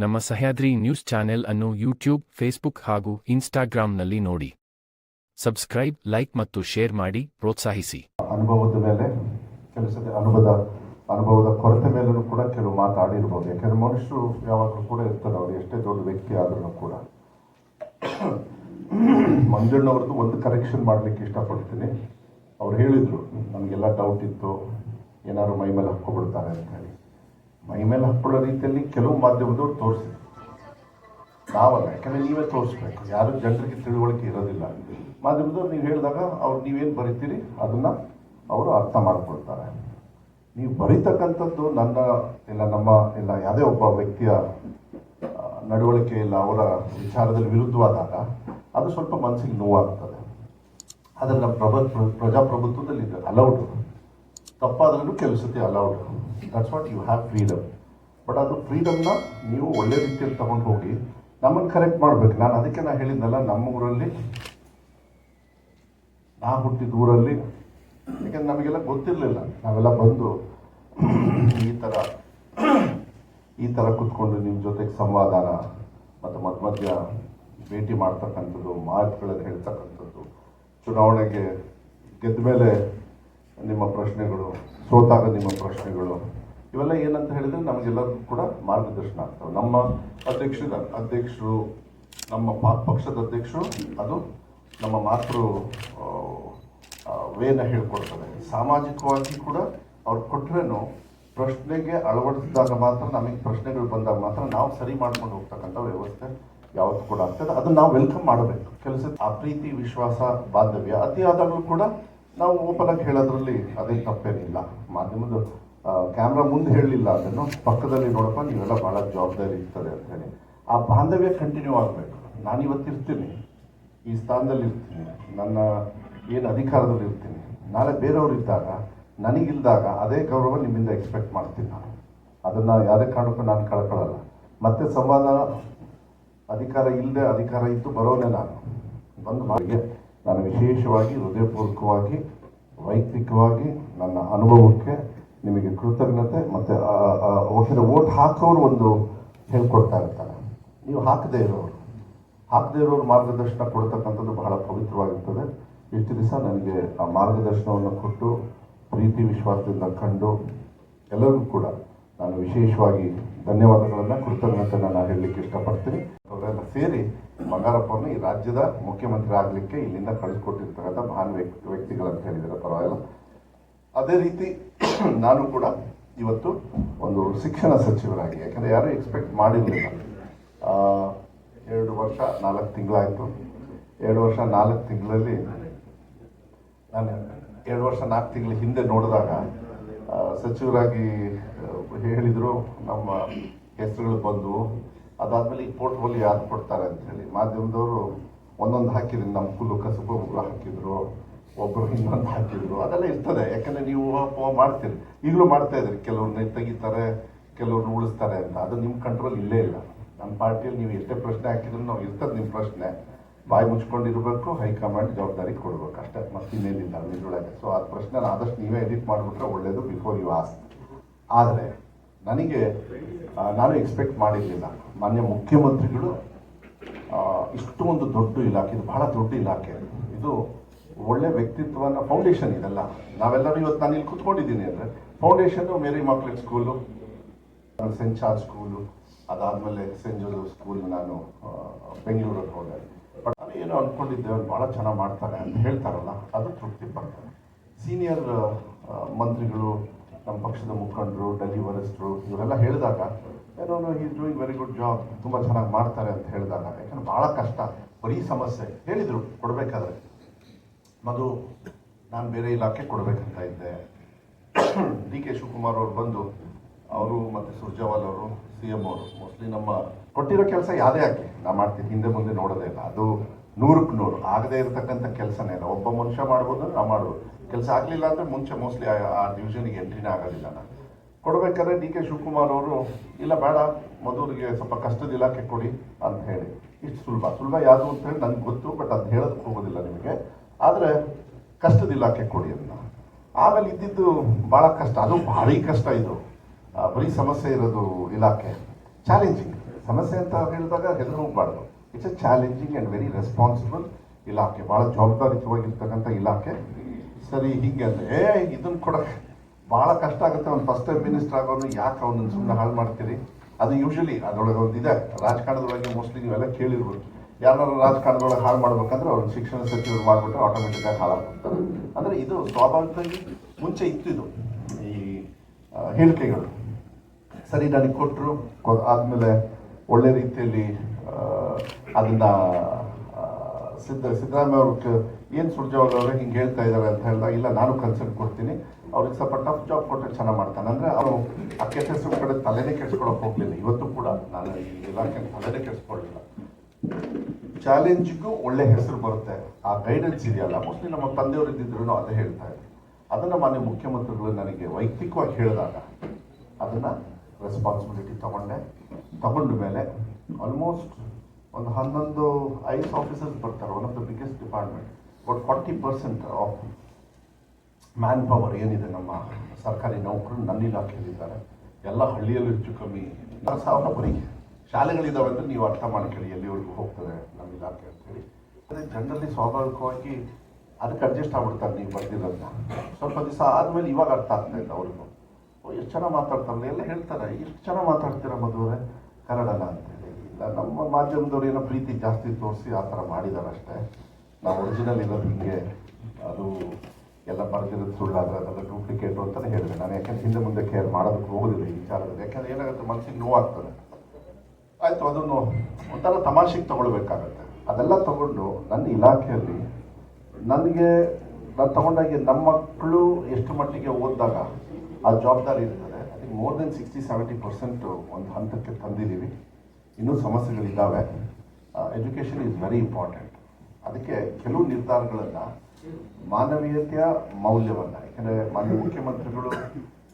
ನಮ್ಮ Sahyadri news channel ಅನ್ನು YouTube, Facebook ಹಾಗೂ ಇನ್ಸ್ಟಾಗ್ರಾಂನಲ್ಲಿ ನೋಡಿ. ಸಬ್ಸ್ಕ್ರೈಬ್, ಲೈಕ್ ಮತ್ತು ಶೇರ್ ಮಾಡಿ, ಪ್ರೋತ್ಸಾಹಿಸಿ. ಅನುಭವದ ಮೇಲೆ ಕೆಲಸದ ಅನುಭವದ ಅನುಭವದ ಕೊರತೆ ಮೇಲೂ ಕೂಡ ಕೆಲವು ಮಾತಾಡಿರ್ಬೋದು. ಯಾಕಂದ್ರೆ ಮನುಷ್ಯರು ಯಾವಾಗಲೂ ಕೂಡ ಇರ್ತಾರೆ, ಅವರು ಎಷ್ಟೇ ದೊಡ್ಡ ವ್ಯಕ್ತಿ ಆದ್ರೂ ಕೂಡ. ಮಂಜಣ್ಣವ್ರದ್ದು ಒಂದು ಕರೆಕ್ಷನ್ ಮಾಡಲಿಕ್ಕೆ ಇಷ್ಟಪಡ್ತೀನಿ. ಅವ್ರು ಹೇಳಿದರು ನನಗೆಲ್ಲ ಡೌಟ್ ಇತ್ತು, ಏನಾದ್ರು ಮೈ ಮೇಲೆ ಅಂತ ಹೇಳಿ. ಮೈ ಮೇಲೆ ಹಾಕ್ಕೊಳ್ಳೋ ರೀತಿಯಲ್ಲಿ ಕೆಲವು ಮಾಧ್ಯಮದವ್ರು ತೋರಿಸಿದ್ರು. ನಾವಲ್ಲ, ಯಾಕಂದ್ರೆ ನೀವೇ ತೋರಿಸ್ಬೇಕು. ಯಾರು ಜನರಿಗೆ ತಿಳುವಳಿಕೆ ಇರೋದಿಲ್ಲ. ಮಾಧ್ಯಮದವ್ರು ನೀವು ಹೇಳಿದಾಗ ಅವ್ರು ನೀವೇನು ಬರಿತೀರಿ? ಅದನ್ನ ಅವರು ಅರ್ಥ ಮಾಡ್ಕೊಳ್ತಾರೆ. ನೀವು ಬರೀತಕ್ಕಂಥದ್ದು ನನ್ನ ಇಲ್ಲ, ನಮ್ಮ ಇಲ್ಲ, ಯಾವುದೇ ಒಬ್ಬ ವ್ಯಕ್ತಿಯ ನಡವಳಿಕೆ ಇಲ್ಲ, ಅವರ ವಿಚಾರದಲ್ಲಿ ವಿರುದ್ಧವಾದಾಗ ಅದು ಸ್ವಲ್ಪ ಮನಸ್ಸಿಗೆ ನೋವಾಗ್ತದೆ. ಅದನ್ನು ಪ್ರಭ ಪ್ರಜಾಪ್ರಭುತ್ವದಲ್ಲಿ ಅಲೌಡ್ ತಪ್ಪಾದ್ರೂ ಕೆಲವು ಸತಿ allowed that's what you have freedom but ಅದು ಫ್ರೀಡಮ್ನ ನೀವು ಒಳ್ಳೆ ರೀತಿಯಲ್ಲಿ ತಗೊಂಡು ಹೋಗಿ ನಮ್ಮನ್ನು ಕರೆಕ್ಟ್ ಮಾಡ್ಬೇಕು. ನಾನು ಅದಕ್ಕೆ ನಾನು ಹೇಳಿದ್ನಲ್ಲ, ನಮ್ಮ ಊರಲ್ಲಿ, ನಾ ಹುಟ್ಟಿದ ಊರಲ್ಲಿ, ಯಾಕಂದ್ರೆ ನಮಗೆಲ್ಲ ಗೊತ್ತಿರಲಿಲ್ಲ. ನಾವೆಲ್ಲ ಬಂದು ಈ ಥರ ಈ ಥರ ಕುತ್ಕೊಂಡು ನಿಮ್ಮ ಜೊತೆಗೆ ಸಂವಾದಾನ ಮತ್ತು ಮಧ್ಯ ಮಧ್ಯ ಭೇಟಿ ಮಾಡ್ತಕ್ಕಂಥದ್ದು, ಮಾತುಗಳನ್ನು ಹೇಳ್ತಕ್ಕಂಥದ್ದು, ಚುನಾವಣೆಗೆ ಗೆದ್ದ ಮೇಲೆ ನಿಮ್ಮ ಪ್ರಶ್ನೆಗಳು ಸೋತಾಗ ನಿಮ್ಮ ಪ್ರಶ್ನೆಗಳು, ಇವೆಲ್ಲ ಏನಂತ ಹೇಳಿದ್ರೆ ನಮಗೆಲ್ಲರಿಗೂ ಕೂಡ ಮಾರ್ಗದರ್ಶನ ಆಗ್ತವೆ. ನಮ್ಮ ಅಧ್ಯಕ್ಷರ, ಅಧ್ಯಕ್ಷರು, ನಮ್ಮ ಪಕ್ಷದ ಅಧ್ಯಕ್ಷರು, ಅದು ನಮ್ಮ ಮಾತೃ ವೇನ ಹೇಳ್ಕೊಡ್ತಾರೆ. ಸಾಮಾಜಿಕವಾಗಿ ಕೂಡ ಅವ್ರು ಕೊಟ್ರೇನು ಪ್ರಶ್ನೆಗೆ ಅಳವಡಿಸಿದಾಗ ಮಾತ್ರ ನಮಗೆ ಪ್ರಶ್ನೆಗಳು ಬಂದಾಗ ಮಾತ್ರ ನಾವು ಸರಿ ಮಾಡ್ಕೊಂಡು ಹೋಗ್ತಕ್ಕಂಥ ವ್ಯವಸ್ಥೆ ಯಾವತ್ತು ಕೂಡ ಆಗ್ತದೆ. ಅದನ್ನ ನಾವು ವೆಲ್ಕಮ್ ಮಾಡಬೇಕು. ಕೆಲಸ ಆ ಪ್ರೀತಿ, ವಿಶ್ವಾಸ, ಬಾಂಧವ್ಯ ಅತಿಯಾದಾಗಲೂ ಕೂಡ ನಾವು ಓಪನ್ ಆಗಿ ಹೇಳೋದ್ರಲ್ಲಿ ಅದೇ ತಪ್ಪೇನಿಲ್ಲ. ಮಾಧ್ಯಮದ ಕ್ಯಾಮ್ರಾ ಮುಂದೆ ಹೇಳಲಿಲ್ಲ ಅದನ್ನು. ಪಕ್ಕದಲ್ಲಿ ನೋಡಪ್ಪ, ನೀವೆಲ್ಲ ಬಹಳ ಜವಾಬ್ದಾರಿ ಇರ್ತದೆ ಅಂತ ಹೇಳಿ. ಆ ಬಾಂಧವ್ಯ ಕಂಟಿನ್ಯೂ ಆಗಬೇಕು. ನಾನು ಇವತ್ತು ಇರ್ತೀನಿ. ಈ ಸ್ಥಾನದಲ್ಲಿ ಇರ್ತೀನಿ. ನನ್ನ ಏನು ಅಧಿಕಾರದಲ್ಲಿ ಇರ್ತೀನಿ. ನಾಳೆ ಬೇರೆಯವರು ಇದ್ದಾಗ, ನನಗಿಲ್ದಾಗ ಅದೇ ಗೌರವ ನಿಮ್ಮಿಂದ ಎಕ್ಸ್ಪೆಕ್ಟ್ ಮಾಡ್ತೀನಿ ನಾನು. ಅದನ್ನು ಯಾವುದೇ ಕಾರಣಕ್ಕೂ ನಾನು ಕಳ್ಕೊಳ್ಳಲ್ಲ ಮತ್ತೆ ಸಂವಾದ, ಅಧಿಕಾರ ಇಲ್ಲದೆ ಅಧಿಕಾರ ಇತ್ತು ಬರೋನೇ ನಾನು. ಬಂದು ಮಾಡಿಗೆ ನಾನು ವಿಶೇಷವಾಗಿ ಹೃದಯಪೂರ್ವಕವಾಗಿ, ವೈಯಕ್ತಿಕವಾಗಿ ನನ್ನ ಅನುಭವಕ್ಕೆ ನಿಮಗೆ ಕೃತಜ್ಞತೆ ಮತ್ತು ಯಾಕಂದರೆ ಓಟ್ ಹಾಕೋರು ಒಂದು ಹೇಳ್ಕೊಡ್ತಾ ಇರ್ತಾರೆ. ನೀವು ಹಾಕದೇ ಇರೋರು. ಹಾಕದೇ ಇರೋರು ಮಾರ್ಗದರ್ಶನ ಕೊಡ್ತಕ್ಕಂಥದ್ದು ಬಹಳ ಪವಿತ್ರವಾಗಿರ್ತದೆ. ಇಷ್ಟು ದಿವಸ ನನಗೆ ಆ ಮಾರ್ಗದರ್ಶನವನ್ನು ಕೊಟ್ಟು, ಪ್ರೀತಿ, ವಿಶ್ವಾಸದಿಂದ ಕಂಡು ಎಲ್ಲರಿಗೂ ಕೂಡ ನಾನು ವಿಶೇಷವಾಗಿ ಧನ್ಯವಾದಗಳನ್ನು ಕೃತಜ್ಞತೆ ನಾನು ಹೇಳಲಿಕ್ಕೆ ಇಷ್ಟಪಡ್ತೀನಿ. ಅವರೆಲ್ಲ ಸೇರಿ ಬಂಗಾರಪ್ಪನ ಈ ರಾಜ್ಯದ ಮುಖ್ಯಮಂತ್ರಿ ಆಗಲಿಕ್ಕೆ ಇಲ್ಲಿಂದ ಕಳಿಸ್ಕೊಟ್ಟಿರ್ತಕ್ಕಂಥ ಮಹಾನ್ ವ್ಯಕ್ತಿ, ವ್ಯಕ್ತಿಗಳಂತ ಹೇಳಿದ್ದಾರೆ ಪರವಾಗಿಲ್ಲ. ಅದೇ ರೀತಿ ನಾನು ಕೂಡ ಇವತ್ತು ಒಂದು ಶಿಕ್ಷಣ ಸಚಿವರಾಗಿ, ಯಾಕಂದರೆ ಯಾರೂ ಎಕ್ಸ್ಪೆಕ್ಟ್ ಮಾಡಿರಲಿಲ್ಲ. ಎರಡು ವರ್ಷ, ನಾಲ್ಕು ತಿಂಗಳಾಯಿತು. ಎರಡು ವರ್ಷ, ನಾಲ್ಕು ತಿಂಗಳಲ್ಲಿ ನಾನು ಎರಡು ವರ್ಷ, ನಾಲ್ಕು ತಿಂಗಳ ಹಿಂದೆ ನೋಡಿದಾಗ ಸಚಿವರಾಗಿ ಹೇಳಿದರು, ನಮ್ಮ ಹೆಸರುಗಳು ಬಂದವು ಅದಾದಮೇಲೆ ಈ ಪೋರ್ಟ್ಫೋಲಿಯೋ ಯಾರು ಕೊಡ್ತಾರೆ ಅಂತ ಹೇಳಿ ಮಾಧ್ಯಮದವರು ಒಂದೊಂದು ಹಾಕಿದ್ರು ನಮ್ಮ ಕುಲು ಕಸಬು ಹಾಕಿದ್ರು ಒಬ್ಬರು ಇನ್ನೊಂದು ಹಾಕಿದ್ರು, ಅದೆಲ್ಲ ಇರ್ತದೆ. ಯಾಕಂದ್ರೆ ನೀವು ಮಾಡ್ತೀರಿ. ಈಗಲೂ ಮಾಡ್ತಾ ಇದ್ರಿ ಕೆಲವ್ರನ್ನ ತೆಗಿತಾರೆ ಕೆಲವ್ರನ್ನ ಉಳಿಸ್ತಾರೆ ಅಂತ. ಅದು ನಿಮ್ಮ ಕಂಟ್ರೋಲ್ ಇಲ್ಲೇ ಇಲ್ಲ. ನಮ್ಮ ಪಾರ್ಟಿಯಲ್ಲಿ ನೀವು ಎಷ್ಟೇ ಪ್ರಶ್ನೆ ಹಾಕಿದ್ರು ನಾವು ಇರ್ತದೆ ನಿಮ್ಮ ಪ್ರಶ್ನೆ. ಬಾಯಿ ಮುಚ್ಕೊಂಡಿರ್ಬೇಕು, ಹೈಕಮಾಂಡ್ ಜವಾಬ್ದಾರಿ ಕೊಡ್ಬೇಕು. ಅಷ್ಟೇ. ಮತ್ತಿನ್ನೇನಿಲ್ಲ ನಿಜೊಳಗೆ ಸೊ ಆ ಪ್ರಶ್ನೆ ಆದಷ್ಟು ನೀವೇ ಎಡಿಟ್ ಮಾಡಿಬಿಟ್ರೆ ಒಳ್ಳೇದು ಬಿಫೋರ್ ಯು ಆಸ್ ಆದರೆ ನನಗೆ ನಾನು ಎಕ್ಸ್ಪೆಕ್ಟ್ ಮಾಡಿರಲಿಲ್ಲ. ಮಾನ್ಯ ಮುಖ್ಯಮಂತ್ರಿಗಳು ಇಷ್ಟು ಒಂದು ದೊಡ್ಡ ಇಲಾಖೆ, ಇದು ಬಹಳ ದೊಡ್ಡ ಇಲಾಖೆ. ಇದು ಒಳ್ಳೆ ವ್ಯಕ್ತಿತ್ವನ ಫೌಂಡೇಶನ್ ಇದೆಲ್ಲ. ನಾವೆಲ್ಲರೂ ಇವತ್ತು ನಾನು ಇಲ್ಲಿ ಕುತ್ಕೊಂಡಿದ್ದೀನಿ ಅಂದರೆ ಫೌಂಡೇಶನ್ನು ಮೇರಿ ಮಕ್ಳಿಗೆ ಸ್ಕೂಲು ಸೆಂಟ್ ಚಾರ್ಜ್ ಸ್ಕೂಲು ಅದಾದಮೇಲೆ ಸೆಂಟ್ ಜೋಸೆಫ್ ಸ್ಕೂಲ್ ನಾನು ಬೆಂಗಳೂರಲ್ಲಿ ಹೋದೆ. ಬಟ್ ನಾನು ಏನೋ ಅಂದ್ಕೊಂಡಿದ್ದೆ ಅವ್ರು ಭಾಳ ಚೆನ್ನಾಗಿ ಮಾಡ್ತಾರೆ ಅಂತ ಹೇಳ್ತಾರಲ್ಲ, ಅದು ತೃಪ್ತಿ ಪಡ್ತಾರೆ ಸೀನಿಯರ್ ಮಂತ್ರಿಗಳು ನಮ್ಮ ಪಕ್ಷದ ಮುಖಂಡರು ಡೆಲ್ಲಿ ವರಿಷ್ಠರು, ಇವರೆಲ್ಲ ಹೇಳಿದಾಗ ಏನೋ is doing very good job ತುಂಬ ಚೆನ್ನಾಗಿ ಮಾಡ್ತಾರೆ ಅಂತ ಹೇಳಿದಾಗ, ಯಾಕಂದ್ರೆ ಭಾಳ ಕಷ್ಟ, ಬರೀ ಸಮಸ್ಯೆ. ಹೇಳಿದರು, ಕೊಡಬೇಕಾದ್ರೆ. ಮಧು, ನಾನು ಬೇರೆ ಇಲಾಖೆ ಕೊಡಬೇಕಂತ ಇದ್ದೆ. ಡಿ ಕೆ ಶಿವಕುಮಾರ್ ಅವರು ಬಂದು, ಅವರು ಮತ್ತು ಸುರ್ಜೇವಾಲ್ ಅವರು, ಸಿ ಎಂ ಅವರು ಮೋಸ್ಟ್ಲಿ ನಮ್ಮ ಕೊಟ್ಟಿರೋ ಕೆಲಸ ಯಾವುದೇ ಆಗಲಿ, ನಾ ಮಾಡ್ತೀನಿ, ಹಿಂದೆ ಮುಂದೆ ನೋಡೋದೇ ಇಲ್ಲ. ಅದು ನೂರಕ್ಕೆ ನೂರು, ಆಗದೇ ಇರತಕ್ಕಂಥ ಕೆಲಸನೇ ಇಲ್ಲ. ಒಬ್ಬ ಮನುಷ್ಯ ಮಾಡ್ಬೋದು ನಾ ಮಾಡ್ಬೋದು. ಕೆಲಸ ಆಗಲಿಲ್ಲ ಅಂದರೆ ಮುಂಚೆ ಮೋಸ್ಟ್ಲಿ ಆ ಡಿವಿಷನ್ಗೆ ಎಂಟ್ರಿನೇ ಆಗೋದಿಲ್ಲ ನಾನು ಕೊಡಬೇಕಾದ್ರೆ ಡಿ ಕೆ ಶಿವಕುಮಾರ್ ಅವರು, ಇಲ್ಲ ಬೇಡ, ಮಧುರಿಗೆ ಸ್ವಲ್ಪ ಕಷ್ಟದ ಇಲಾಖೆ ಕೊಡಿ ಅಂತ ಹೇಳಿ. ಇಷ್ಟು ಸುಲಭ. ಸುಲಭ ಯಾವುದು ಅಂತ ಹೇಳಿ ನನಗೆ ಗೊತ್ತು ಬಟ್ ಅದು ಹೇಳೋದಕ್ಕೆ ಹೋಗೋದಿಲ್ಲ ನಿಮಗೆ. ಆದರೆ ಕಷ್ಟದ ಇಲಾಖೆ ಕೊಡಿ ಅಂತ. ಆಮೇಲೆ ಇದ್ದಿದ್ದು ಭಾಳ ಕಷ್ಟ. ಅದು ಭಾರಿ ಕಷ್ಟ ಇದು. ಬರೀ ಸಮಸ್ಯೆ ಇರೋದು ಇಲಾಖೆ. ಚಾಲೆಂಜಿಂಗ್ ಸಮಸ್ಯೆ ಅಂತ ಹೇಳಿದಾಗ ಹೆದರು ಹೋಗ್ಬಾರ್ದು. It's a challenging and very responsible ಇಲಾಖೆ. ಭಾಳ ಜವಾಬ್ದಾರಿಯುತವಾಗಿರ್ತಕ್ಕಂಥ ಇಲಾಖೆ. ಸರಿ, ಹೀಗೆ ಅಂದರೆ ಇದನ್ನ ಕೊಡಕ್ಕೆ ಭಾಳ ಕಷ್ಟ ಆಗುತ್ತೆ ಒಂದು ಫಸ್ಟ್ ಟೈಮ್ ಮಿನಿಸ್ಟರ್ ಆಗೋನು, ಯಾಕೆ ಅವನನ್ನು ಸುಮ್ಮನೆ ಹಾಳು ಮಾಡ್ತೀರಿ? ಅದು ಯೂಶಲಿ ಅದರೊಳಗೆ ಒಂದು ಇದೆ ರಾಜಕಾರಣದೊಳಗೆ ಮೋಸ್ಟ್ಲಿ ನೀವೆಲ್ಲ ಕೇಳಿರ್ಬೋದು. ಯಾರು ರಾಜಕಾರಣದೊಳಗೆ ಹಾಳು ಮಾಡ್ಬೇಕಂದ್ರೆ ಅವ್ರು ಶಿಕ್ಷಣ ಸಚಿವರು ಮಾಡಿಬಿಟ್ರೆ ಆಟೋಮೆಟಿಕ್ ಆಗಿ ಹಾಳಾಗ್ತಾರೆ ಅಂದರೆ ಇದು ಸ್ವಾಭಾವಿಕವಾಗಿ ಮುಂಚೆ ಇತ್ತು ಇದು, ಈ ಹೇಳಿಕೆಗಳು. ಸರಿ, ನನಗೆ ಕೊಟ್ಟರು ಆದಮೇಲೆ ಒಳ್ಳೆ ರೀತಿಯಲ್ಲಿ ಅದನ್ನ ಸಿದ್ದ ಸಿದ್ದರಾಮಯ್ಯ ಅವ್ರಿಗೆ ಏನು ಸುರ್ಜೇವಾಲ ಅವರೇ ಹಿಂಗೆ ಹೇಳ್ತಾ ಇದ್ದಾರೆ ಅಂತ ಹೇಳಿದಾಗ, ಇಲ್ಲ, ನಾನು ಕನ್ಸಲ್ಟ್ ಕೊಡ್ತೀನಿ. ಅವ್ರಿಗೆ ಸ್ವಲ್ಪ ಟಫ್ ಜಾಬ್ ಕೊಟ್ಟರೆ ಚೆನ್ನಾಗಿ ಮಾಡ್ತಾನೆ. ಅಂದರೆ ಅವನು ಆ ಕೆಲಸ ಕಡೆ ತಲೆನೇ ಕೆಡ್ಸ್ಕೊಳಕ್ಕೆ ಹೋಗಲಿಲ್ಲ. ಇವತ್ತು ಕೂಡ ನಾನು ಈ ಇಲಾಖೆ ತಲೆನೇ ಕೆಡ್ಸ್ಕೊಳ್ಳಿಲ್ಲ ಚಾಲೆಂಜಿಗೂ ಒಳ್ಳೆ ಹೆಸರು ಬರುತ್ತೆ. ಆ ಗೈಡೆನ್ಸ್ ಇದೆಯಲ್ಲ. ಮೋಸ್ಟ್ಲಿ ನಮ್ಮ ತಂದೆಯವರು ಇದ್ದಿದ್ರು ಅದೇ ಹೇಳ್ತಾ ಇದ್ರು. ಅದನ್ನು ಮಾನ್ಯ ಮುಖ್ಯಮಂತ್ರಿಗಳು ನನಗೆ ವೈಯಕ್ತಿಕವಾಗಿ ಹೇಳಿದಾಗ ಅದನ್ನ ರೆಸ್ಪಾನ್ಸಿಬಿಲಿಟಿ ತಗೊಂಡೆ. ತಗೊಂಡ ಮೇಲೆ ಆಲ್ಮೋಸ್ಟ್ ಒಂದು ಹನ್ನೊಂದು ಐ ಎಸ್ ಆಫೀಸರ್ಸ್ ಬರ್ತಾರೆ. One of the biggest department but forty percent of manpower ಏನಿದೆ ನಮ್ಮ ಸರ್ಕಾರಿ ನೌಕರರು ನನ್ನ ಇಲಾಖೆಯಲ್ಲಿದ್ದಾರೆ. ಎಲ್ಲ ಹಳ್ಳಿಯಲ್ಲೂ ಹೆಚ್ಚು ಕಮ್ಮಿ ಆರು ಸಾವಿರ ಬರೀ ಶಾಲೆಗಳಿದ್ದಾವೆ ಅಂತ ನೀವು ಅರ್ಥ ಮಾಡ್ಕೊಳ್ಳಿ, ಎಲ್ಲಿವರೆಗೂ ಹೋಗ್ತದೆ ನಮ್ಮ ಇಲಾಖೆ ಅಂತೇಳಿ ಅದೇ ಜನರಲ್ಲಿ ಸ್ವಾಭಾವಿಕವಾಗಿ ಅದಕ್ಕೆ ಅಡ್ಜಸ್ಟ್ ಆಗ್ಬಿಡ್ತಾರೆ ನೀವು ಬರ್ದಿರೋದನ್ನ. ಸ್ವಲ್ಪ ದಿವಸ ಆದಮೇಲೆ ಇವಾಗ ಅರ್ಥ ಆಗ್ತಾ ಇದೆ ಅವ್ರಿಗೂ ಎಷ್ಟು ಚೆನ್ನಾಗಿ ಮಾತಾಡ್ತಾರೆ ಎಲ್ಲ ಹೇಳ್ತಾರೆ. ಎಷ್ಟು ಚೆನ್ನಾಗಿ ಮಾತಾಡ್ತೀರ ಮದುವೆ ಕನ್ನಡನ ಅಂತೇಳಿ ಇಲ್ಲ, ನಮ್ಮ ಮಾಧ್ಯಮದವ್ರು ಏನೋ ಪ್ರೀತಿ ಜಾಸ್ತಿ ತೋರಿಸಿ ಆ ಥರ ಮಾಡಿದ್ದಾರೆ ಅಷ್ಟೇ ನಾವು ಒರಿಜಿನಲ್ ಇರೋದು ಹಿಂಗೆ ಅದು ಎಲ್ಲ ಬರೆದಿರೋದು ಸುಳ್ಳಾದ್ರೆ ಅದೆಲ್ಲ ಡೂಪ್ಲಿಕೇಟು ಅಂತಲೇ ಹೇಳಿದೆ. ನಾನು ಯಾಕಂದ್ರೆ ಹಿಂದೆ ಮುಂದೆ ಕೇರ್ ಮಾಡೋದಕ್ಕೆ ಹೋಗೋದಿಲ್ಲ ಈ ವಿಚಾರದಲ್ಲಿ. ಯಾಕಂದ್ರೆ ಏನಾಗುತ್ತೆ ಮನಸ್ಸಿಗೆ ನೋವಾಗ್ತದೆ. ಆಯಿತು, ಅದನ್ನು ಒಂಥರ ತಮಾಷೆಗೆ ತಗೊಳ್ಬೇಕಾಗತ್ತೆ. ಅದೆಲ್ಲ ತಗೊಂಡು ನನ್ನ ಇಲಾಖೆಯಲ್ಲಿ ನನಗೆ, ನಾನು ತಗೊಂಡಾಗೆ ನಮ್ಮ ಮಕ್ಕಳು ಎಷ್ಟು ಮಟ್ಟಿಗೆ ಓದಿದಾಗ ಆ ಜವಾಬ್ದಾರಿ ಇರ್ತದೆ. ಅದಕ್ಕೆ more than sixty seventy percent ಒಂದು ಹಂತಕ್ಕೆ ತಂದಿದ್ದೀವಿ. ಇನ್ನೂ ಸಮಸ್ಯೆಗಳಿದ್ದಾವೆ. ಎಜುಕೇಷನ್ ಈಸ್ ವೆರಿ ಇಂಪಾರ್ಟೆಂಟ್ ಅದಕ್ಕೆ ಕೆಲವು ನಿರ್ಧಾರಗಳನ್ನು ಮಾನವೀಯತೆಯ ಮೌಲ್ಯವನ್ನು, ಯಾಕಂದರೆ ಮಾನ್ಯ ಮುಖ್ಯಮಂತ್ರಿಗಳು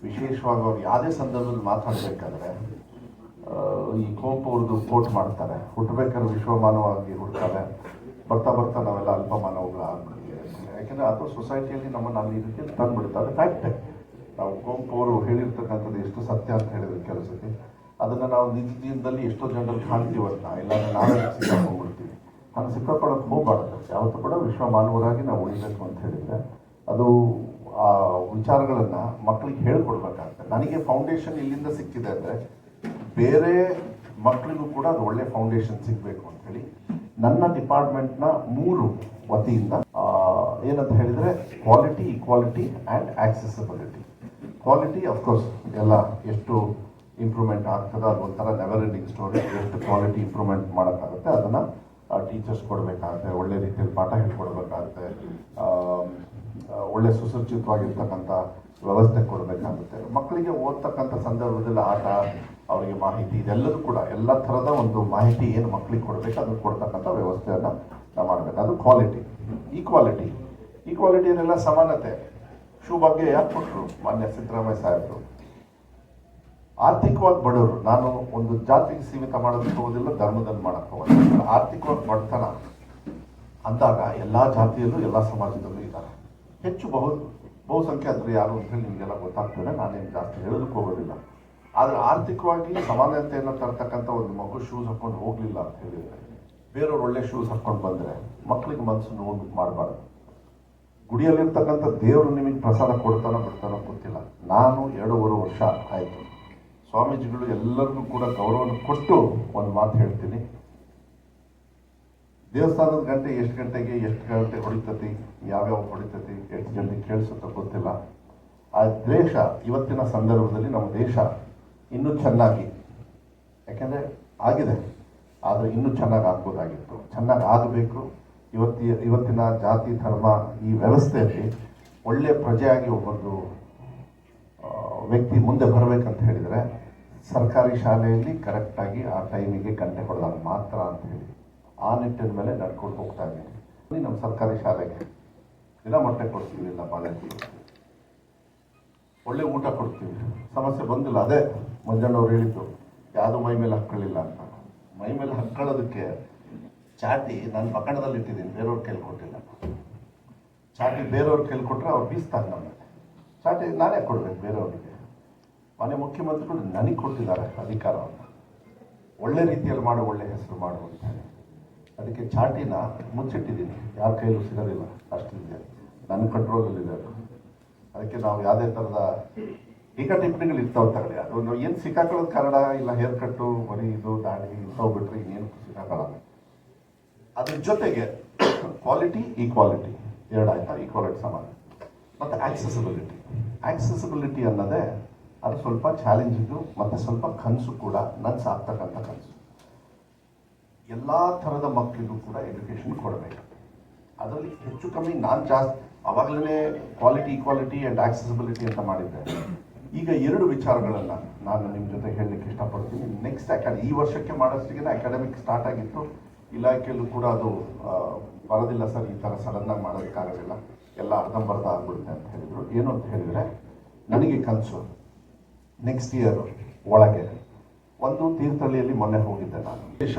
ವಿಶೇಷವಾಗಿ ಅವ್ರು ಯಾವುದೇ ಸಂದರ್ಭದಲ್ಲಿ ಮಾತಾಡಬೇಕಾದ್ರೆ ಈ ಕೋಪ ಅವ್ರದ್ದು ಕೋಟ್ ಮಾಡ್ತಾರೆ. ಹುಟ್ಟಬೇಕಾದ್ರೆ ವಿಶ್ವಮಾನವಾಗಿ ಹುಡ್ತಾರೆ. ಬರ್ತಾ ಬರ್ತಾ ನಾವೆಲ್ಲ ಅಲ್ಪ ಮಾನವಗಳು ಆಗ್ಬಿಡ್ತೀವಿ. ಯಾಕಂದ್ರೆ ಅದು ಸೊಸೈಟಿಯಲ್ಲಿ ನಮ್ಮನ್ನು ಅಲ್ಲಿ ರೀತಿಯಲ್ಲಿ ತಂದ್ಬಿಡುತ್ತೆ. ಅದು ನಾವು ಕೋಂಪು ಅವರು ಹೇಳಿರ್ತಕ್ಕಂಥದ್ದು ಎಷ್ಟು ಸತ್ಯ ಅಂತ ಹೇಳಿದ್ರು ಕೆಲಸಕ್ಕೆ. ಅದನ್ನು ನಾವು ನಿಜ ದಿನದಲ್ಲಿ ಎಷ್ಟೋ ಜನರಲ್ಲಿ ಕಾಣ್ತೀವತ್ತ ಇಲ್ಲಾಂದ್ರೆ ನಾವೇ ಸಿಕ್ಕಾಕೊಂಡ್ಬಿಡ್ತೀವಿ. ನಾನು ಸಿಕ್ಕಾಕೊಳ್ಳೋಕೆ ಹೋಗಬಾರ್ದು. ಯಾವತ್ತೂ ಕೂಡ ವಿಶ್ವ ಮಾನವರಾಗಿ ನಾವು ಉಳಿಬೇಕು ಅಂತ ಹೇಳಿದರೆ ಅದು, ಆ, ವಿಚಾರಗಳನ್ನು ಮಕ್ಕಳಿಗೆ ಹೇಳ್ಕೊಡ್ಬೇಕಾಗ್ತದೆ ನನಗೆ ಫೌಂಡೇಶನ್ ಇಲ್ಲಿಂದ ಸಿಕ್ಕಿದೆ ಅಂದರೆ ಬೇರೆ ಮಕ್ಕಳಿಗೂ ಕೂಡ ಅದು ಒಳ್ಳೆ ಫೌಂಡೇಶನ್ ಸಿಗಬೇಕು ಅಂತ ಹೇಳಿ ನನ್ನ ಡಿಪಾರ್ಟ್ಮೆಂಟ್ನ ಮೂರು ವತಿಯಿಂದ ಏನಂತ ಹೇಳಿದರೆ quality equality and accessibility quality of course ಎಲ್ಲ ಎಷ್ಟು ಇಂಪ್ರೂವ್ಮೆಂಟ್ ಆಗ್ತದೆ ಅದು ಒಂಥರ ನೆವರ್ ಎಂಡಿಂಗ್ ಸ್ಟೋರಿ ಎಷ್ಟು ಕ್ವಾಲಿಟಿ ಇಂಪ್ರೂವ್ಮೆಂಟ್ ಮಾಡೋಕ್ಕಾಗುತ್ತೆ, ಅದನ್ನು ಟೀಚರ್ಸ್ ಕೊಡಬೇಕಾಗತ್ತೆ, ಒಳ್ಳೆ ರೀತಿಯಲ್ಲಿ ಪಾಠ ಹೇಳ್ಕೊಡ್ಬೇಕಾಗತ್ತೆ ಒಳ್ಳೆ ಸುಸಜ್ಜಿತವಾಗಿರ್ತಕ್ಕಂಥ ವ್ಯವಸ್ಥೆ ಕೊಡಬೇಕಾಗುತ್ತೆ. ಮಕ್ಕಳಿಗೆ ಓದ್ತಕ್ಕಂಥ ಸಂದರ್ಭದಲ್ಲಿ ಆಟ, ಅವರಿಗೆ ಮಾಹಿತಿ, ಇದೆಲ್ಲದೂ ಕೂಡ ಎಲ್ಲ ಥರದ ಒಂದು ಮಾಹಿತಿ ಏನು ಮಕ್ಕಳಿಗೆ ಕೊಡಬೇಕು, ಅದನ್ನು ಕೊಡ್ತಕ್ಕಂಥ ವ್ಯವಸ್ಥೆಯನ್ನು ನಾವು ಮಾಡಬೇಕು. ಅದು ಕ್ವಾಲಿಟಿ ಈಕ್ವಾಲಿಟಿ ಈಕ್ವಾಲಿಟಿ ಏನೆಲ್ಲ ಸಮಾನತೆ. ಶೂ ಬಗ್ಗೆ ಯಾಕೆ ಕೊಟ್ಟರು ಮಾನ್ಯ ಸಿದ್ದರಾಮಯ್ಯ ಸಾಹೇಬರು. ಆರ್ಥಿಕವಾಗಿ ಬಡವರು, ನಾನು ಒಂದು ಜಾತಿಗೆ ಸೀಮಿತ ಮಾಡೋದಕ್ಕೆ ಹೋಗೋದಿಲ್ಲ, ಧರ್ಮದಲ್ಲಿ ಮಾಡಕ್ಕೆ ಹೋಗೋದಿಲ್ಲ. ಆರ್ಥಿಕವಾಗಿ ಬಡತನ ಅಂದಾಗ ಎಲ್ಲ ಜಾತಿಯಲ್ಲೂ ಎಲ್ಲ ಸಮಾಜದಲ್ಲೂ ಇದ್ದಾರೆ. ಹೆಚ್ಚು ಬಹು, ಬಹುಸಂಖ್ಯಾತರು ಯಾರು ಅಂತ ಹೇಳಿ ನಿಮಗೆಲ್ಲ ಗೊತ್ತಾಗ್ತದೆ. ನಾನೇನು ಜಾಸ್ತಿ ಹೇಳೋದಕ್ಕೆ ಹೋಗೋದಿಲ್ಲ. ಆದರೆ ಆರ್ಥಿಕವಾಗಿ ಸಮಾನತೆಯನ್ನು ತರ್ತಕ್ಕಂಥ ಒಂದು ಮಗು ಶೂಸ್ ಹಾಕೊಂಡು ಹೋಗಲಿಲ್ಲ ಅಂತ ಹೇಳಿದರೆ, ಬೇರೆಯವ್ರು ಒಳ್ಳೆ ಶೂಸ್ ಹಾಕೊಂಡು ಬಂದರೆ ಮಕ್ಕಳಿಗೆ ಮನಸ್ಸು ನೋಡ್ಬಿಟ್ಟು ಮಾಡಬಾರ್ದು. ಗುಡಿಯಲ್ಲಿರ್ತಕ್ಕಂಥ ದೇವರು ನಿಮಗೆ ಪ್ರಸಾದ ಕೊಡ್ತಾನೋ ಬಿಡ್ತಾನೋ ಗೊತ್ತಿಲ್ಲ. ನಾನು ಎರಡೂವರೆ ವರ್ಷ ಆಯಿತು. ಸ್ವಾಮೀಜಿಗಳು ಎಲ್ಲರಿಗೂ ಕೂಡ ಗೌರವವನ್ನು ಕೊಟ್ಟು ಒಂದು ಮಾತು ಹೇಳ್ತೀನಿ. ದೇವಸ್ಥಾನದ ಗಂಟೆ ಎಷ್ಟು ಗಂಟೆಗೆ ಎಷ್ಟು ಗಂಟೆ ಹೊಡಿತತಿ ಯಾವ್ಯಾವ ಹೊಡಿತತಿ ಎಷ್ಟು ಜಲ್ದಿ ಕೇಳಿಸುತ್ತ ಗೊತ್ತಿಲ್ಲ. ಆ ದೇಶ ಇವತ್ತಿನ ಸಂದರ್ಭದಲ್ಲಿ ನಮ್ಮ ದೇಶ ಇನ್ನೂ ಚೆನ್ನಾಗಿ ಯಾಕೆಂದರೆ ಆಗಿದೆ ಆದರೆ ಇನ್ನೂ ಚೆನ್ನಾಗಿ ಆಗ್ಬೋದಾಗಿತ್ತು. ಚೆನ್ನಾಗಿ ಆಗಬೇಕು. ಇವತ್ತಿ ಇವತ್ತಿನ ಜಾತಿ ಧರ್ಮ ಈ ವ್ಯವಸ್ಥೆಯಲ್ಲಿ ಒಳ್ಳೆಯ ಪ್ರಜೆಯಾಗಿ ಒಬ್ಬೊಂದು ಆ, ವ್ಯಕ್ತಿ ಮುಂದೆ ಬರಬೇಕಂತ ಹೇಳಿದರೆ ಸರ್ಕಾರಿ ಶಾಲೆಯಲ್ಲಿ ಕರೆಕ್ಟಾಗಿ ಆ ಟೈಮಿಗೆ ಗಂಟೆ ಹೊಡೆದಾಗ ಮಾತ್ರ ಅಂತ ಹೇಳಿ ಆ ನಿಟ್ಟಿನ ಮೇಲೆ ನಡ್ಕೊಂಡು ಹೋಗ್ತಾ ಇದ್ದೀನಿ. ನಮ್ಮ ಸರ್ಕಾರಿ ಶಾಲೆಗೆ. ದಿನ ಮೊಟ್ಟೆ ಕೊಡ್ತೀವಿ ಇಲ್ಲ ಕೊಡ್ತೀವಿ. ಒಳ್ಳೆ ಊಟ ಕೊಡ್ತೀವಿ. ಸಮಸ್ಯೆ ಬಂದಿಲ್ಲ. ಅದೇ ಮಂಜಣ್ಣವ್ರು ಹೇಳಿದ್ದು ಯಾವುದೂ ಮೈ ಮೇಲೆ ಹಾಕ್ಕೊಳ್ಳಿಲ್ಲ ಅಂತ. ಮೈ ಮೇಲೆ ಹಾಕ್ಕೊಳ್ಳೋದಕ್ಕೆ ಚಾಟಿ ನಾನು ಪಕ್ಕಣದಲ್ಲಿ ಇಟ್ಟಿದ್ದೀನಿ ಬೇರೆಯವ್ರ ಕೇಳ್ಕೊಟ್ಟಿಲ್ಲ ಕೊಟ್ಟಿಲ್ಲ. ಚಾಟಿ ಬೇರೆಯವ್ರು ಕೇಳ್ಕೊಟ್ರೆ ಅವ್ರು ಬೀಸ್ತಾರೆ ನಮಗೆ ಚಾಟಿ ನಾನೇ ಕೊಡ್ಬೇಕು ಬೇರೆಯವರಿಗೆ. ಮನೆ ಮುಖ್ಯಮಂತ್ರಿಗಳು ನನಗೆ ಕೊಟ್ಟಿದ್ದಾರೆ ಅಧಿಕಾರವನ್ನು. ಒಳ್ಳೆ ರೀತಿಯಲ್ಲಿ ಮಾಡು, ಒಳ್ಳೆ ಹೆಸರು ಮಾಡು ಅಂತ ಹೇಳಿ ಅದಕ್ಕೆ ಚಾಟಿನ ಮುಚ್ಚಿಟ್ಟಿದ್ದೀನಿ. ಯಾರ ಕೈಲೂ ಸಿಗೋದಿಲ್ಲ ಅಷ್ಟಿದೆ ನನ್ನ ಕಂಟ್ರೋಲಲ್ಲಿದೆ ಅದು. ಅದಕ್ಕೆ ನಾವು ಯಾವುದೇ ಥರದ ಈಗ ಟಿಪ್ಪಣಿಗಳು ಇರ್ತಾವೆ ತಗೊಳ್ಳಿ. ಅದು ಏನು ಸಿಕ್ಕಾಕೊಳ್ಳೋದು ಕನ್ನಡ ಇಲ್ಲ ಹೇರ್ ಕಟ್ಟು ಮರಿ ಇದು ದಾಡಿ ಇಂಥವು ಬಿಟ್ಟರೆ ಇನ್ನೇನು ಸಿಕ್ಕಾಕೊಳ್ಳಲ್ಲ ಅದ್ರ ಜೊತೆಗೆ ಕ್ವಾಲಿಟಿ ಈಕ್ವಾಲಿಟಿ ಎರಡಾಯ್ತಾ ಈಕ್ವಾಲಿಟಿ ಸಮಾನ. ಮತ್ತು ಆಕ್ಸೆಸಿಬಿಲಿಟಿ ಆಕ್ಸೆಸಿಬಿಲಿಟಿ ಅನ್ನೋದೇ ಅದು ಸ್ವಲ್ಪ ಚಾಲೆಂಜಿಂಗು ಮತ್ತು ಸ್ವಲ್ಪ ಕನಸು ಕೂಡ ನನ್ನ ಸಾಕ್ತಕ್ಕಂಥ ಕನಸು. ಎಲ್ಲ ಥರದ ಮಕ್ಕಳಿಗೂ ಕೂಡ ಎಜುಕೇಷನ್ ಕೊಡಬೇಕು. ಅದರಲ್ಲಿ ಹೆಚ್ಚು ಕಮ್ಮಿ ನಾನು ಜಾಸ್ತಿ ಅವಾಗಲೇ ಕ್ವಾಲಿಟಿ ಈಕ್ವಾಲಿಟಿ ಆ್ಯಂಡ್ ಆಕ್ಸೆಸಿಬಿಲಿಟಿ ಅಂತ ಮಾಡಿದ್ದೆ ಈಗ ಎರಡು ವಿಚಾರಗಳನ್ನು ನಾನು ನಿಮ್ಮ ಜೊತೆ ಹೇಳಲಿಕ್ಕೆ ಇಷ್ಟಪಡ್ತೀನಿ. ನೆಕ್ಸ್ಟ್ ಅಕಾಡೆ ಈ ವರ್ಷಕ್ಕೆ ಮಾಡೋಷ್ಟಿಗೆ ಅಕಾಡೆಮಿಕ್ ಸ್ಟಾರ್ಟ್ ಆಗಿತ್ತು. ಇಲಾಖೆಯಲ್ಲೂ ಕೂಡ ಅದು ಬರೋದಿಲ್ಲ ಸರ್, ಈ ಥರ ಸಡನ್ನಾಗಿ ಮಾಡೋದಕ್ಕಾಗೋದಿಲ್ಲ. ಎಲ್ಲ ಅರ್ಧಂಬರ್ಧ ಆಗ್ಬಿಡುತ್ತೆ ಅಂತ ಹೇಳಿದರು. ಏನು ಅಂತ ಹೇಳಿದರೆ ನನಗೆ ಕನಸು. ನೆಕ್ಸ್ಟ್ ಇಯರ್ ಒಳಗೆ. ಒಂದು ತೀರ್ಥಹಳ್ಳಿಯಲ್ಲಿ ಮೊನ್ನೆ ಹೋಗಿದ್ದೆ ನಾನು. ವಿಶೇಷ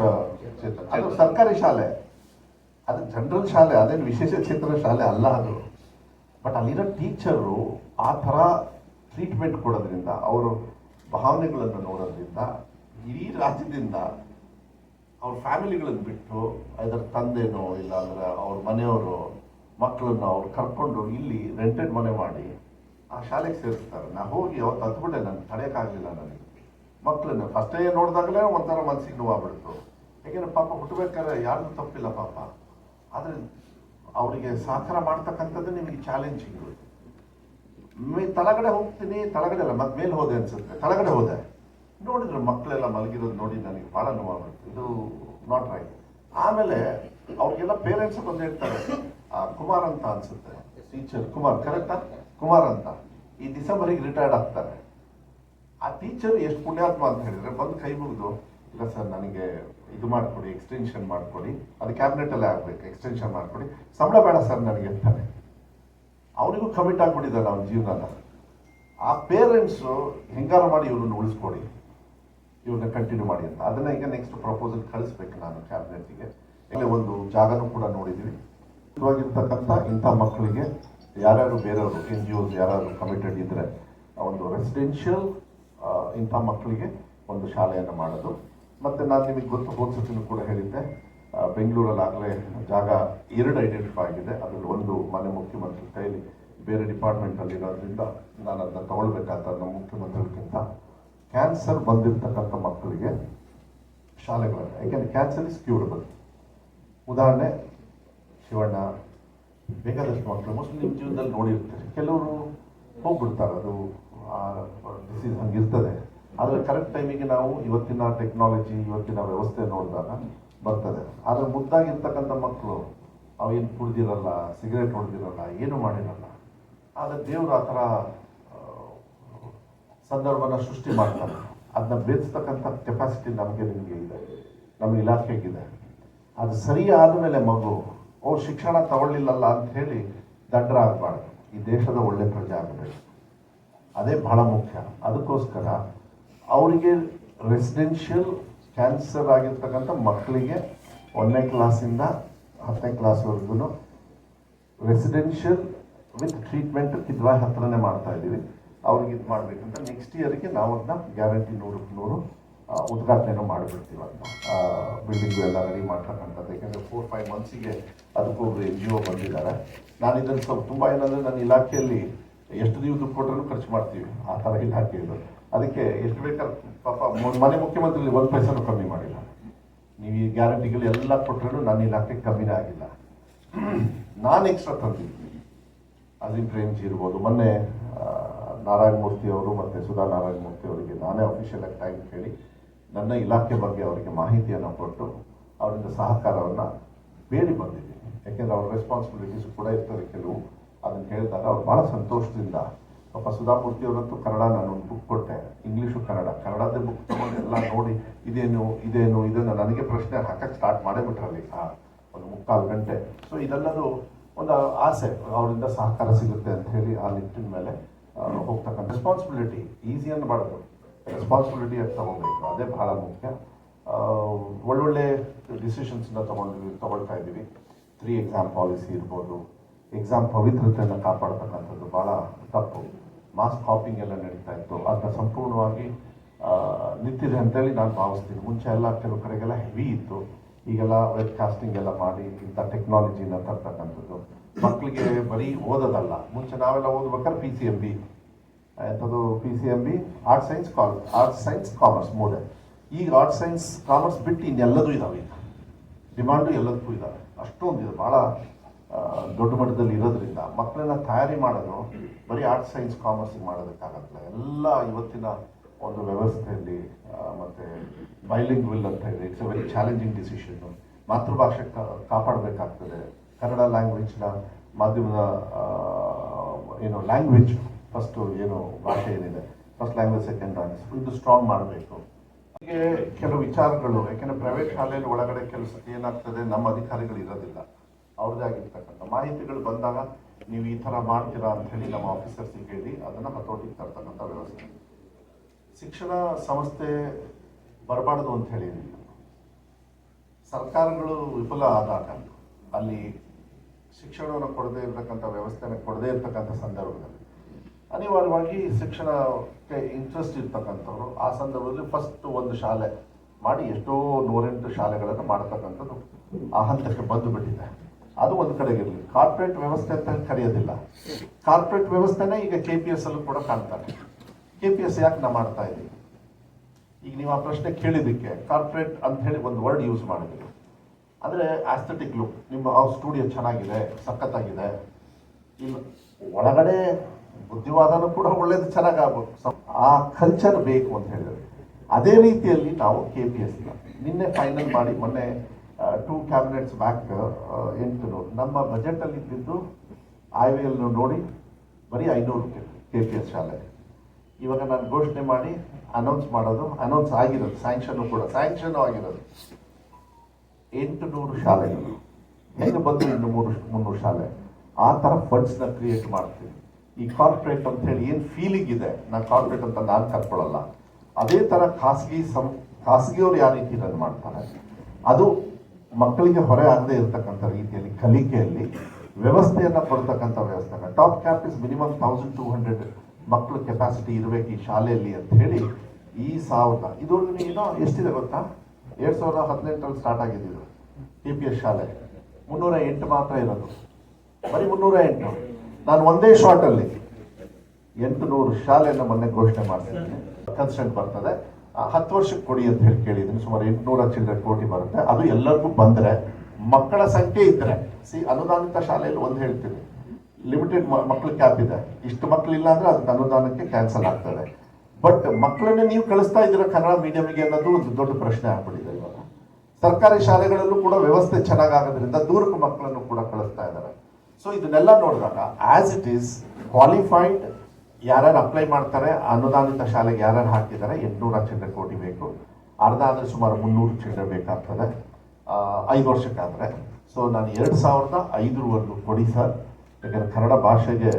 ಅದು ಸರ್ಕಾರಿ ಶಾಲೆ. ಅದು ಜನರಲ್ ಶಾಲೆ ಅದೇನು ವಿಶೇಷ ಚೇತನ ಶಾಲೆ ಅಲ್ಲ ಅದು. ಬಟ್ ಅಲ್ಲಿರೋ ಟೀಚರು ಆ ಥರ ಟ್ರೀಟ್ಮೆಂಟ್ ಕೊಡೋದ್ರಿಂದ ಅವರು ಭಾವನೆಗಳನ್ನು ನೋಡೋದ್ರಿಂದ ಇಡೀ ರಾಜ್ಯದಿಂದ ಅವ್ರ ಫ್ಯಾಮಿಲಿಗಳನ್ನು ಬಿಟ್ಟು ಅದರ ತಂದೆನೋ ಇಲ್ಲ ಅಂದ್ರೆ ಅವ್ರ ಮನೆಯವರು ಮಕ್ಕಳನ್ನ ಅವ್ರು ಕರ್ಕೊಂಡು ಇಲ್ಲಿ ರೆಂಟೆಡ್ ಮನೆ ಮಾಡಿ ಆ ಶಾಲೆಗೆ ಸೇರಿಸ್ತಾರೆ. ನಾ ಹೋಗಿ ಅವತ್ತು ಹತ್ಬಿಟ್ಟೆ ನಾನು ತಡೆಯೋಕ್ಕಾಗಲಿಲ್ಲ ನನಗೆ. ಮಕ್ಕಳನ್ನ ಫಸ್ಟೇ ನೋಡಿದಾಗಲೇ ಒಂಥರ ಮನಸ್ಸಿಗೆ ನೋವಾಗ್ಬಿಡ್ತು. ಯಾಕೆಂದ್ರೆ ಪಾಪ ಹುಟ್ಟಬೇಕಾದ್ರೆ ಯಾರಿಗೂ ತಪ್ಪಿಲ್ಲ ಪಾಪ. ಆದರೆ ಅವರಿಗೆ ಸಹಕಾರ ಮಾಡ್ತಕ್ಕಂಥದ್ದು ನಿಮಗೆ ಚಾಲೆಂಜಿಂಗ್ ಮೇ ತಳಗಡೆ ಹೋಗ್ತೀನಿ, ತಳಗಡೆ ಅಲ್ಲ, ಮತ್ತೆ ಮೇಲೆ ಹೋದೆ ಅನ್ಸುತ್ತೆ. ತಳಗಡೆ ಹೋದೆ. ನೋಡಿದ್ರು ಮಕ್ಕಳೆಲ್ಲ ಮಲಗಿರೋದು ನೋಡಿ ನನಗೆ ಭಾಳ ನೋವಾಗುತ್ತೆ ಇದು ನಾಟ್ ರೈಟ್ ಆಮೇಲೆ ಅವ್ರಿಗೆಲ್ಲ ಪೇರೆಂಟ್ಸ್ ಬಂದು ಹೇಳ್ತಾರೆ ಕುಮಾರ್ ಅಂತ ಅನ್ಸುತ್ತೆ. ಟೀಚರ್ ಕುಮಾರ್ ಕರೆಕ್ಟಾ ಕುಮಾರ್ ಅಂತ. ಈ ಡಿಸೆಂಬರಿಗೆ ರಿಟೈರ್ಡ್ ಆಗ್ತಾರೆ. ಆ ಟೀಚರ್ ಎಷ್ಟು ಪುಣ್ಯಾತ್ಮ ಅಂತ ಹೇಳಿದ್ರೆ, ಬಂದು ಕೈ ಮುಗಿದು, ಇಲ್ಲ ಸರ್, ನನಗೆ ಇದು ಮಾಡಿಕೊಡಿ ಎಕ್ಸ್ಟೆನ್ಷನ್ ಮಾಡಿಕೊಡಿ, ಅದು ಕ್ಯಾಬಿನೆಟ್ ಅಲ್ಲೇ ಆಗ್ಬೇಕು ಎಕ್ಸ್ಟೆನ್ಷನ್ ಮಾಡಿಕೊಡಿ. ಸಂಬಳ ಬೇಡ ಸರ್ ನನಗೆ ಅಂತಾನೆ. ಅವನಿಗೂ ಕಮಿಟ್ ಆಗ್ಬಿಟ್ಟಿದ್ದಾನೆ ಅವನ ಜೀವನನ. ಆ ಪೇರೆಂಟ್ಸು ಹೆಂಗಾರ ಮಾಡಿ ಇವ್ರನ್ನ ಉಳಿಸ್ಕೊಡಿ. ಇವ್ರನ್ನ ಕಂಟಿನ್ಯೂ ಮಾಡಿ ಅಂತ. ಅದನ್ನ ಈಗ ನೆಕ್ಸ್ಟ್ ಪ್ರಪೋಸಲ್ ಕಳಿಸ್ಬೇಕು ನಾನು ಕ್ಯಾಬಿನೆಟ್ಗೆ ಇಲ್ಲಿ ಒಂದು ಜಾಗನೂ ಕೂಡ ನೋಡಿದ್ವಿ. ಇವಾಗಿರ್ತಕ್ಕಂಥ ಇಂಥ ಮಕ್ಕಳಿಗೆ ಯಾರ್ಯಾರು ಬೇರೆಯವರು ಎನ್ ಜಿ ಓಸ್ ಯಾರಾದರೂ ಕಮಿಟೆಡ್ ಇದ್ದರೆ ಒಂದು ರೆಸಿಡೆನ್ಷಿಯಲ್ ಇಂಥ ಮಕ್ಕಳಿಗೆ ಒಂದು ಶಾಲೆಯನ್ನು ಮಾಡೋದು. ಮತ್ತು ನಾನು ನಿಮಗೆ ಗೊತ್ತು, ಹೋದ ಕೂಡ ಹೇಳಿದ್ದೆ ಬೆಂಗಳೂರಲ್ಲಿ ಆಗಲೇ ಜಾಗ ಎರಡು ಐಡೆಂಟಿಫೈ ಆಗಿದೆ. ಅದರಲ್ಲಿ ಒಂದು ಮನೆ ಮುಖ್ಯಮಂತ್ರಿ ಕೈಲಿ ಬೇರೆ ಡಿಪಾರ್ಟ್ಮೆಂಟಲ್ಲಿ ಇರೋದ್ರಿಂದ ನಾನು ಅದನ್ನ ತಗೊಳ್ಬೇಕಾದ ಮುಖ್ಯಮಂತ್ರಿಗಿಂತ ಕ್ಯಾನ್ಸರ್ ಬಂದಿರತಕ್ಕಂಥ ಮಕ್ಕಳಿಗೆ ಶಾಲೆಗಳನ್ನು, ಯಾಕೆಂದರೆ ಕ್ಯಾನ್ಸರ್ ಇಸ್ ಕ್ಯೂರಬಲ್ ಉದಾಹರಣೆ ಶಿವಣ್ಣ, ಬೇಕಾದಷ್ಟು ಮಕ್ಕಳು ಮೋಸ್ಟ್ಲಿ ನಿಮ್ಮ ಜೀವನದಲ್ಲಿ ನೋಡಿರ್ತಾರೆ. ಕೆಲವರು ಹೋಗ್ಬಿಡ್ತಾರೆ, ಅದು ಡಿಸೀಸ್ ಹಂಗಿರ್ತದೆ. ಆದರೆ ಕರೆಕ್ಟ್ ಟೈಮಿಗೆ ನಾವು ಇವತ್ತಿನ ಟೆಕ್ನಾಲಜಿ ಇವತ್ತಿನ ವ್ಯವಸ್ಥೆ ನೋಡಿದಾಗ ಬರ್ತದೆ. ಆದರೆ ಮುದ್ದಾಗಿರ್ತಕ್ಕಂಥ ಮಕ್ಕಳು ಅವೇನು ಕುಡ್ದಿರಲ್ಲ ಸಿಗರೇಟ್ ಹೊಡೆದಿರಲ್ಲ, ಏನು ಮಾಡಿರಲ್ಲ. ಆದರೆ ದೇವರು ಆ ಥರ ಸಂದರ್ಭನ ಸೃಷ್ಟಿ ಮಾಡ್ತಾರೆ. ಅದನ್ನ ಬೇಯಿಸ್ತಕ್ಕಂಥ ಕೆಪಾಸಿಟಿ ನಮಗೆ ನಿಮಗೆ ಇದೆ. ನಮ್ಮ ಇಲಾಖೆಗಿದೆ ಅದು ಸರಿ ಆದಮೇಲೆ ಮಗು ಓ ಶಿಕ್ಷಣ ತಗೊಳ್ಳಿಲ್ಲಲ್ಲ ಅಂತ ಹೇಳಿ ದಡ್ರ ಆಗಬಾರ್ದು ಈ ದೇಶದ ಒಳ್ಳೆ ಪ್ರಜೆ ಆಗಬೇಕು ಅದೇ ಬಹಳ ಮುಖ್ಯ. ಅದಕ್ಕೋಸ್ಕರ ಅವರಿಗೆ ರೆಸಿಡೆನ್ಷಿಯಲ್ ಕ್ಯಾನ್ಸರ್ ಆಗಿರ್ತಕ್ಕಂಥ ಮಕ್ಕಳಿಗೆ ಒಂದನೇ ಕ್ಲಾಸಿಂದ ಹತ್ತನೇ ಕ್ಲಾಸ್ವರೆಗೂ ರೆಸಿಡೆನ್ಷಿಯಲ್ ವಿತ್ ಟ್ರೀಟ್ಮೆಂಟ್ ಕಿದ್ವಾಯ್ ಹತ್ರನೇ ಮಾಡ್ತಾ ಇದ್ದೀವಿ. ಅವ್ರಿಗೆ ಇದು ಮಾಡಬೇಕಂತ ನೆಕ್ಸ್ಟ್ ಇಯರ್ಗೆ ನಾವು ಅದನ್ನ ಗ್ಯಾರಂಟಿ ನೂರಕ್ಕೆ ನೂರು. ಉದ್ಘಾಟನೆನೂ ಮಾಡಿಬಿಡ್ತೀವಿ ಅದನ್ನ ಬಿಲ್ಡಿಂಗ್ ಎಲ್ಲ ರೆಡಿ ಮಾಡ್ತಕ್ಕಂಥದ್ದು. ಯಾಕೆಂದರೆ ಫೋರ್ ಫೈವ್ ಮಂತ್ಸಿಗೆ ಅದಕ್ಕೂ ಎನ್ ಜಿ ಒ ಬಂದಿದ್ದಾರೆ. ನಾನು ಇದನ್ನು ಸ್ವಲ್ಪ ತುಂಬ ಏನಂದರೆ ನನ್ನ ಇಲಾಖೆಯಲ್ಲಿ ಎಷ್ಟು ನೀವು ದುಡ್ಡು ಕೊಟ್ಟರು ಖರ್ಚು ಮಾಡ್ತೀವಿ. ಆ ಥರ ಇಲಾಖೆ ಇದು ಅದಕ್ಕೆ ಎಷ್ಟು ಬೇಕಾದ್ರೆ, ಪಾಪ ಮನೆ ಮುಖ್ಯಮಂತ್ರಿ ಒಂದು ಪೈಸನೂ ಕಮ್ಮಿ ಮಾಡಿಲ್ಲ. ನೀವು ಈ ಗ್ಯಾರಂಟಿಗಳು ಎಲ್ಲ ಕೊಟ್ಟರು ನನ್ನ ಇಲಾಖೆ ಕಮ್ಮಿನೇ ಆಗಿಲ್ಲ. ನಾನು ಎಕ್ಸ್ಟ್ರಾ ತಂದಿದ್ದೀನಿ. ಅಜೀಂ ಪ್ರೇಮ್ಜಿ ಇರ್ಬೋದು. ಮೊನ್ನೆ ನಾರಾಯಣ ಮೂರ್ತಿ ಅವರು ಮತ್ತು ಸುಧಾ ನಾರಾಯಣ ಮೂರ್ತಿ ಅವರಿಗೆ ನಾನೇ ಅಫಿಷಿಯಲ್ ಆಗಿ ಟೈಮ್ ಕೇಳಿ ನನ್ನ ಇಲಾಖೆ ಬಗ್ಗೆ ಅವರಿಗೆ ಮಾಹಿತಿಯನ್ನು ಕೊಟ್ಟು ಅವರಿಂದ ಸಹಕಾರವನ್ನು ಬೇಡಿ ಬಂದಿದ್ದೀನಿ ಯಾಕೆಂದರೆ ಅವ್ರ ರೆಸ್ಪಾನ್ಸಿಬಿಲಿಟೀಸ್ ಕೂಡ ಇರ್ತದೆ ಕೆಲವು. ಅದನ್ನು ಹೇಳಿದಾಗ ಅವ್ರು ಭಾಳ ಸಂತೋಷದಿಂದ, ಪಾಪ ಸುಧಾಮೂರ್ತಿ ಅವರಂತೂ ಕನ್ನಡ ನಾನು ಒಂದು ಬುಕ್ ಕೊಟ್ಟೆ. ಇಂಗ್ಲೀಷು ಕನ್ನಡ. ಕನ್ನಡದೇ ಬುಕ್ ತಗೊಂಡು ಎಲ್ಲ ನೋಡಿ, ಇದೇನು ಇದೇನು, ಇದನ್ನು ನನಗೆ ಪ್ರಶ್ನೆ ಹಾಕಕ್ಕೆ ಸ್ಟಾರ್ಟ್ ಮಾಡೇ ಬಿಟ್ರಲ್ಲಿ ಒಂದು ಮುಕ್ಕಾಲು ಗಂಟೆ. ಸೊ ಇದೆಲ್ಲರೂ ಒಂದು ಆಸೆ. ಅವರಿಂದ ಸಹಕಾರ ಸಿಗುತ್ತೆ ಅಂತ ಹೇಳಿ ಆ ನಿಟ್ಟಿನ ಮೇಲೆ ಹೋಗ್ತಕ್ಕಂಥ ರೆಸ್ಪಾನ್ಸಿಬಿಲಿಟಿ ಈಸಿ ಅನ್ನಬಾರ್ದು ರೆಸ್ಪಾನ್ಸಿಬಿಲಿಟಿ ಅಂತ ತಗೊಬೇಕು. ಅದೇ ಬಹಳ ಮುಖ್ಯ. ಒಳ್ಳೊಳ್ಳೆ ಡಿಸಿಷನ್ಸ್ನ ತಗೊಂಡಿವಿ ತಗೊಳ್ತಾ ಇದ್ದೀವಿ. ತ್ರೀ ಎಕ್ಸಾಮ್ ಪಾಲಿಸಿ ಇರ್ಬೋದು. ಎಕ್ಸಾಮ್ ಪವಿತ್ರತೆಯನ್ನು ಕಾಪಾಡ್ತಕ್ಕಂಥದ್ದು ಭಾಳ ತಪ್ಪು. ಮಾಸ್ ಕಾಪಿಂಗ್ ಎಲ್ಲ ನಡೀತಾ ಇತ್ತು. ಅದನ್ನ ಸಂಪೂರ್ಣವಾಗಿ ನಿಂತಿದೆ ಅಂತೇಳಿ ನಾನು ಭಾವಿಸ್ತೀನಿ. ಮುಂಚೆ ಎಲ್ಲ ಕೆಲವು ಕಡೆಗೆಲ್ಲ ಹೆವಿ ಇತ್ತು. ಈಗೆಲ್ಲ ವೆಬ್ ಕಾಸ್ಟಿಂಗ್ ಎಲ್ಲ ಮಾಡಿ, ಇಂಥ ಟೆಕ್ನಾಲಜಿನ ತರ್ತಕ್ಕಂಥದ್ದು. ಮಕ್ಕಳಿಗೆ ಬರೀ ಓದೋದಲ್ಲ. ಮುಂಚೆ ನಾವೆಲ್ಲ ಓದ್ಬೇಕಾದ್ರೆ ಪಿ ಸಿ ಎಂ ಬಿ ಎಂಥದ್ದು P C M B art science ಕಾಲ್ ಆರ್ಟ್ ಸೈನ್ಸ್ ಕಾಮರ್ಸ್ ಮೂಲೆ ಈಗ ಆರ್ಟ್ ಸೈನ್ಸ್ ಕಾಮರ್ಸ್ ಬಿಟ್ಟು ಇನ್ನೆಲ್ಲದೂ ಇದಾವೆ ಈಗ. ಡಿಮಾಂಡು ಎಲ್ಲದಕ್ಕೂ ಇದ್ದಾವೆ ಅಷ್ಟೊಂದು ಇದು. ಭಾಳ ದೊಡ್ಡ ಮಟ್ಟದಲ್ಲಿ ಇರೋದ್ರಿಂದ ಮಕ್ಕಳನ್ನ ತಯಾರಿ ಮಾಡೋದು ಬರೀ ಆರ್ಟ್ ಸೈನ್ಸ್ ಕಾಮರ್ಸ್ ಮಾಡೋದಕ್ಕಾಗಲ್ಲ. ಎಲ್ಲ ಇವತ್ತಿನ ಒಂದು ವ್ಯವಸ್ಥೆಯಲ್ಲಿ ಮತ್ತು ಬೈಲಿಂಗ್ ವಿಲ್ ಅಂತ ಇದೆ. It's a very challenging decision ಮಾತೃಭಾಷೆ ಕಾಪಾಡಬೇಕಾಗ್ತದೆ. ಕನ್ನಡ ಲ್ಯಾಂಗ್ವೇಜ್ನ ಮಾಧ್ಯಮದ ಏನು ಲ್ಯಾಂಗ್ವೇಜ್ ಫಸ್ಟು ಏನು ಭಾಷೆ ಏನಿದೆ. First language second language full strong ಮಾಡಬೇಕು. ಹೀಗೆ ಕೆಲವು ವಿಚಾರಗಳು, ಯಾಕೆಂದ್ರೆ ಪ್ರೈವೇಟ್ ಶಾಲೆಯಲ್ಲಿ ಒಳಗಡೆ ಕೆಲಸಕ್ಕೆ ಏನಾಗ್ತದೆ ನಮ್ಮ ಅಧಿಕಾರಿಗಳು ಇರೋದಿಲ್ಲ. ಅವ್ರದ್ದೇ ಆಗಿರ್ತಕ್ಕಂಥ ಮಾಹಿತಿಗಳು ಬಂದಾಗ ನೀವು ಈ ಥರ ಮಾಡ್ತೀರಾ ಅಂತ ಹೇಳಿ ನಮ್ಮ ಆಫೀಸರ್ಸಿಗೆ ಹೇಳಿ ಅದನ್ನು ಹತೋಟಿಗೆ ತರ್ತಕ್ಕಂಥ ವ್ಯವಸ್ಥೆ. ಶಿಕ್ಷಣ ಸಂಸ್ಥೆ ಬರಬಾರ್ದು ಅಂತ ಹೇಳಿ ಸರ್ಕಾರಗಳು ವಿಫಲ ಆದಾಗ ಅಲ್ಲಿ ಶಿಕ್ಷಣವನ್ನು ಕೊಡದೇ ಇರತಕ್ಕಂಥ ವ್ಯವಸ್ಥೆನ ಕೊಡದೇ ಇರತಕ್ಕಂಥ ಸಂದರ್ಭದಲ್ಲಿ ಅನಿವಾರ್ಯವಾಗಿ ಶಿಕ್ಷಣಕ್ಕೆ ಇಂಟ್ರೆಸ್ಟ್ ಇರ್ತಕ್ಕಂಥವ್ರು, ಆ ಸಂದರ್ಭದಲ್ಲಿ ಫಸ್ಟ್ ಒಂದು ಶಾಲೆ ಮಾಡಿ ಎಷ್ಟೋ ನೂರೆಂಟು ಶಾಲೆಗಳನ್ನು ಮಾಡತಕ್ಕಂಥದ್ದು ಆ ಹಂತಕ್ಕೆ ಬಂದು ಬಿಟ್ಟಿದೆ. ಅದು ಒಂದು ಕಡೆಗಿರಲಿ ಕಾರ್ಪೊರೇಟ್ ವ್ಯವಸ್ಥೆ ಅಂತ ಕರೆಯೋದಿಲ್ಲ. ಕಾರ್ಪೊರೇಟ್ ವ್ಯವಸ್ಥೆನೇ ಈಗ ಕೆ ಪಿ ಎಸ್ ಅಲ್ಲೂ ಕೂಡ ಕಾಣ್ತಾರೆ. ಕೆ ಪಿ ಎಸ್ ಯಾಕೆ ನಾ ಮಾಡ್ತಾ ಇದ್ದೀವಿ ಈಗ ನೀವು ಆ ಪ್ರಶ್ನೆ ಕೇಳಿದ್ದಕ್ಕೆ ಕಾರ್ಪೊರೇಟ್ ಅಂತ ಹೇಳಿ ಒಂದು ವರ್ಡ್ ಯೂಸ್ ಮಾಡಿದ್ರಿ ಅಂದರೆ ಆಸ್ಥೆಟಿಕ್ ಲುಕ್ ನಿಮ್ಮ ಆ ಸ್ಟುಡಿಯೋ ಚೆನ್ನಾಗಿದೆ, ಸಖತ್ತಾಗಿದೆ. ಇಲ್ಲ, ಒಳಗಡೆ ಬುದ್ಧಿವಾದನೂ ಕೂಡ ಒಳ್ಳೇದು ಚೆನ್ನಾಗಿ ಆಗ್ಬೇಕು ಸ- ಆ ಕಲ್ಚರ್ ಬೇಕು ಅಂತ ಹೇಳಿದ್ರೆ, ಅದೇ ರೀತಿಯಲ್ಲಿ ನಾವು ಕೆ ಪಿ ಎಸ್ ನಿನ್ನೆ ಫೈನಲ್ ಮಾಡಿ, ಮೊನ್ನೆ ಟೂ ಕ್ಯಾಬಿನೆಟ್ಸ್ ಬ್ಯಾಕ್ ಎಂಟು ನೂರು ನಮ್ಮ ಬಜೆಟಲ್ಲಿ ಇದ್ದಿದ್ದು ಐ ವಿ ನೋಡಿ, ಬರೀ ಐನೂರು ಕೆ ಪಿ ಎಸ್ ಶಾಲೆ. ಇವಾಗ ನಾನು ಘೋಷಣೆ ಮಾಡಿ ಅನೌನ್ಸ್ ಮಾಡೋದು ಅನೌನ್ಸ್ ಆಗಿರೋದು ಸ್ಯಾಂಕ್ಷನ್ ಕೂಡ ಸ್ಯಾಂಕ್ಷನ್ ಆಗಿರೋದು. ಎಂಟು ನೂರು ಶಾಲೆಗಳು. ಹೆಂಗೆ ಬಂದು ಇನ್ನು ಮೂರು ಮುನ್ನೂರು ಶಾಲೆ? ಆ ಥರ ಫಂಡ್ಸ್ನ ಕ್ರಿಯೇಟ್ ಮಾಡ್ತೀವಿ. ಈ ಕಾರ್ಪೊರೇಟ್ ಅಂತ ಹೇಳಿ ಏನು ಫೀಲಿಂಗ್ ಇದೆ? ನಾನು ಕಾರ್ಪೊರೇಟ್ ಅಂತ ನಾನು ಕರ್ಕೊಳ್ಳಲ್ಲ. ಅದೇ ಥರ ಖಾಸಗಿ ಸಂ, ಖಾಸಗಿಯವ್ರು ಯಾವ ರೀತಿ ರನ್ ಮಾಡ್ತಾರೆ? ಅದು ಮಕ್ಕಳಿಗೆ ಹೊರೆ ಆಗದೆ ಇರತಕ್ಕಂಥ ರೀತಿಯಲ್ಲಿ, ಕಲಿಕೆಯಲ್ಲಿ ವ್ಯವಸ್ಥೆಯನ್ನು ಕೊಡ್ತಕ್ಕಂಥ ವ್ಯವಸ್ಥೆ top cap is minimum thousand two hundred ಮಕ್ಕಳ ಕೆಪಾಸಿಟಿ ಇರಬೇಕು ಈ ಶಾಲೆಯಲ್ಲಿ ಅಂತ ಹೇಳಿ ಈ ಸಾವಿರದ ಇದು ಏನೋ ಎಷ್ಟಿದೆ ಗೊತ್ತಾ? ಎರಡು ಸಾವಿರದ ಹದಿನೆಂಟರಲ್ಲಿ ಸ್ಟಾರ್ಟ್ ಆಗಿದೆ ಇದು ಟಿ ಪಿ ಎಸ್ ಶಾಲೆ. ಮುನ್ನೂರ ಎಂಟು ಮಾತ್ರ ಇರೋದು. ಬರೀ ಮುನ್ನೂರ ಎಂಟು. ನಾನು ಒಂದೇ ಶಾರ್ಟಲ್ಲಿ ಎಂಟು ನೂರು ಶಾಲೆಯನ್ನು ಮೊನ್ನೆ ಘೋಷಣೆ ಮಾಡ್ತಿದ್ದೀನಿ. ಕನ್ಸೆಂಟ್ ಬರ್ತದೆ. ಹತ್ತು ವರ್ಷಕ್ಕೆ ಕೊಡಿ ಅಂತ ಹೇಳಿ ಕೇಳಿದ್ದೀನಿ. ಸುಮಾರು ಎಂಟುನೂರ ಚಿಲ್ಲರೆ ಕೋಟಿ ಬರುತ್ತೆ. ಅದು ಎಲ್ಲರಿಗೂ ಬಂದರೆ, ಮಕ್ಕಳ ಸಂಖ್ಯೆ ಇದ್ದರೆ ಸಿ, ಅನುದಾನಿತ ಶಾಲೆಯಲ್ಲಿ ಒಂದು ಹೇಳ್ತೀನಿ. ಲಿಮಿಟೆಡ್ ಮಕ್ಕಳ ಕ್ಯಾಪ್ ಇದೆ. ಇಷ್ಟು ಮಕ್ಕಳಿಲ್ಲ ಅಂದರೆ ಅದಕ್ಕೆ ಅನುದಾನಕ್ಕೆ ಕ್ಯಾನ್ಸಲ್ ಆಗ್ತದೆ. ಬಟ್ ಮಕ್ಕಳನ್ನ ನೀವು ಕಳಿಸ್ತಾ ಇದ್ದೀರಾ ಕನ್ನಡ ಮೀಡಿಯಮ್ಗೆ ಅನ್ನೋದು ಒಂದು ದೊಡ್ಡ ಪ್ರಶ್ನೆ ಆಗ್ಬಿಟ್ಟಿದೆ ಇವಾಗ. ಸರ್ಕಾರಿ ಶಾಲೆಗಳಲ್ಲೂ ಕೂಡ ವ್ಯವಸ್ಥೆ ಚೆನ್ನಾಗಾಗೋದ್ರಿಂದ ದೂರಕ್ಕೆ ಮಕ್ಕಳನ್ನು ಕೂಡ ಕಳಿಸ್ತಾ ಇದ್ದಾರೆ. ಸೊ ಇದನ್ನೆಲ್ಲ ನೋಡಿದಾಗ ಆಸ್ ಇಟ್ ಈಸ್ ಕ್ವಾಲಿಫೈಡ್ ಯಾರ್ಯಾರು ಅಪ್ಲೈ ಮಾಡ್ತಾರೆ, ಅನುದಾನಿತ ಶಾಲೆಗೆ ಯಾರ್ಯಾರು ಹಾಕಿದ್ದಾರೆ, ಎಂಟುನೂರ ಚಿಲ್ಲರೆ ಕೋಟಿ ಬೇಕು. ಅರ್ಧ ಆದರೆ ಸುಮಾರು ಮುನ್ನೂರು ಚಿಲ್ಲರೆ ಬೇಕಾಗ್ತದೆ. ಐದು ವರ್ಷಕ್ಕಾದರೆ. ಸೊ ನಾನು ಎರಡು ಸಾವಿರದ ಐದರವರೆಗೂ ಕೊಡಿ ಸರ್. ಯಾಕಂದರೆ ಕನ್ನಡ ಭಾಷೆಗೆ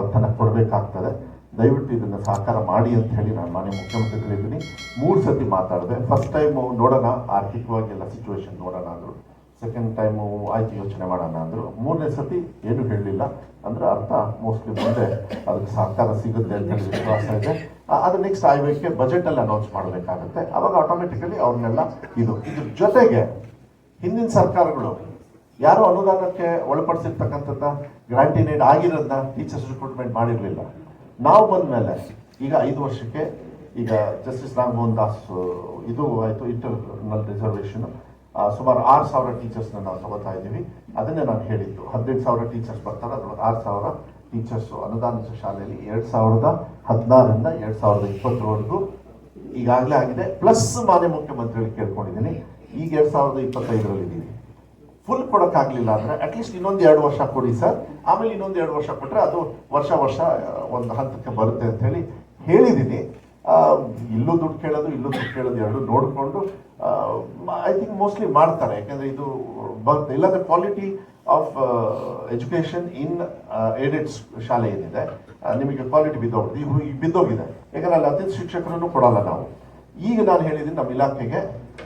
ಒತ್ತನ್ನು ಕೊಡಬೇಕಾಗ್ತದೆ. ದಯವಿಟ್ಟು ಇದನ್ನು ಸಹಕಾರ ಮಾಡಿ ಅಂತ ಹೇಳಿ ನಾನು ಮಾನ್ಯ ಮುಖ್ಯಮಂತ್ರಿಗಳಿದ್ದೀನಿ. ಮೂರು ಸತಿ ಮಾತಾಡಿದೆ. ಫಸ್ಟ್ ಟೈಮು ನೋಡೋಣ, ಆರ್ಥಿಕವಾಗಿ ಎಲ್ಲ ಸಿಚುವೇಶನ್ ನೋಡೋಣ ಅಂದರು. ಸೆಕೆಂಡ್ ಟೈಮು ಆಯ್ತು ಯೋಚನೆ ಮಾಡೋಣ ಅಂದರು. ಮೂರನೇ ಸತಿ ಏನು ಹೇಳಲಿಲ್ಲ. ಅಂದ್ರೆ ಅರ್ಥ ಮೋಸ್ಟ್ಲಿ ಮುಂದೆ ಅದಕ್ಕೆ ಸರ್ಕಾರ ಸಿಗುತ್ತೆ ಅಂತ ಹೇಳಿ ವಿಶ್ವಾಸ ಇದೆ. ಅದು ನೆಕ್ಸ್ಟ್ ಆಯ್ಕೆ ಬಜೆಟಲ್ಲಿ ಅನೌನ್ಸ್ ಮಾಡಬೇಕಾಗುತ್ತೆ. ಅವಾಗ ಆಟೋಮೆಟಿಕಲಿ ಅವ್ರನ್ನೆಲ್ಲ ಇದು, ಇದ್ರ ಜೊತೆಗೆ ಹಿಂದಿನ ಸರ್ಕಾರಗಳು ಯಾರು ಅನುದಾನಕ್ಕೆ ಒಳಪಡಿಸಿರ್ತಕ್ಕಂಥದ್ದ ಗ್ರಾಂಟಿನೇಡ್ ಆಗಿರೋದನ್ನ ಟೀಚರ್ಸ್ ರಿಕ್ರೂಟ್ಮೆಂಟ್ ಮಾಡಿರಲಿಲ್ಲ. ನಾವು ಬಂದ ಮೇಲೆ ಈಗ ಐದು ವರ್ಷಕ್ಕೆ ಈಗ ಜಸ್ಟಿಸ್ ನಾಗಮೋಹನ್ ದಾಸ್, ಇದು ಆಯಿತು ಇಂಟರ್ನಲ್ ರಿಸರ್ವೇಷನ್ ಸುಮಾರು ಆರು ಸಾವಿರ ಟೀಚರ್ಸ್ನ ನಾವು ತಗೋತಾ ಇದ್ದೀವಿ. ಅದನ್ನೇ ನಾನು ಹೇಳಿದ್ದು. ಹದಿನೆಂಟು ಸಾವಿರ ಟೀಚರ್ಸ್ ಬರ್ತಾರೆ. ಅದರೊಳಗೆ ಆರು ಸಾವಿರ ಟೀಚರ್ಸು ಅನುದಾನಿತ ಶಾಲೆಯಲ್ಲಿ ಎರಡು ಸಾವಿರದ ಹದಿನಾರರಿಂದ ಎರಡು ಸಾವಿರದ ಇಪ್ಪತ್ತರವರೆಗೂ ಈಗಾಗಲೇ ಆಗಿದೆ. ಪ್ಲಸ್ ಮಾನ್ಯ ಮುಖ್ಯಮಂತ್ರಿಗಳಿಗೆ ಕೇಳ್ಕೊಂಡಿದ್ದೀನಿ. ಈಗ ಎರಡು ಸಾವಿರದ ಇಪ್ಪತ್ತೈದರಲ್ಲಿ ಇದ್ದೀವಿ ಫುಲ್ ಕೊಡೋಕ್ಕಾಗಲಿಲ್ಲ ಅಂದರೆ ಅಟ್ಲೀಸ್ಟ್ ಇನ್ನೊಂದು ಎರಡು ವರ್ಷ ಕೊಡಿ ಸರ್. ಆಮೇಲೆ ಇನ್ನೊಂದು ಎರಡು ವರ್ಷ ಕೊಟ್ಟರೆ ಅದು ವರ್ಷ ವರ್ಷ ಒಂದು ಹಂತಕ್ಕೆ ಬರುತ್ತೆ ಅಂತ ಹೇಳಿ ಹೇಳಿದ್ದೀನಿ ಇಲ್ಲೂ ದುಡ್ಡು ಕೇಳೋದು, ಇಲ್ಲೂ ದುಡ್ಡು ಕೇಳೋದು ಎರಡು ನೋಡಿಕೊಂಡು ಐ ಥಿಂಕ್ ಮೋಸ್ಟ್ಲಿ ಮಾಡ್ತಾರೆ. ಯಾಕಂದರೆ ಇದು ಬರುತ್ತೆ ಇಲ್ಲಾಂದರೆ quality of education in aided ಶಾಲೆ ಏನಿದೆ ನಿಮಗೆ ಕ್ವಾಲಿಟಿ ಬಿದ್ದೋಗಿದೆ ಈಗ ಬಿದ್ದೋಗಿದೆ. ಯಾಕಂದರೆ ಅಲ್ಲಿ ಅತಿಥಿ ಶಿಕ್ಷಕರನ್ನು ಕೊಡಲ್ಲ ನಾವು. ಈಗ ನಾನು ಹೇಳಿದ್ದೀನಿ ನಮ್ಮ ಇಲಾಖೆಗೆ,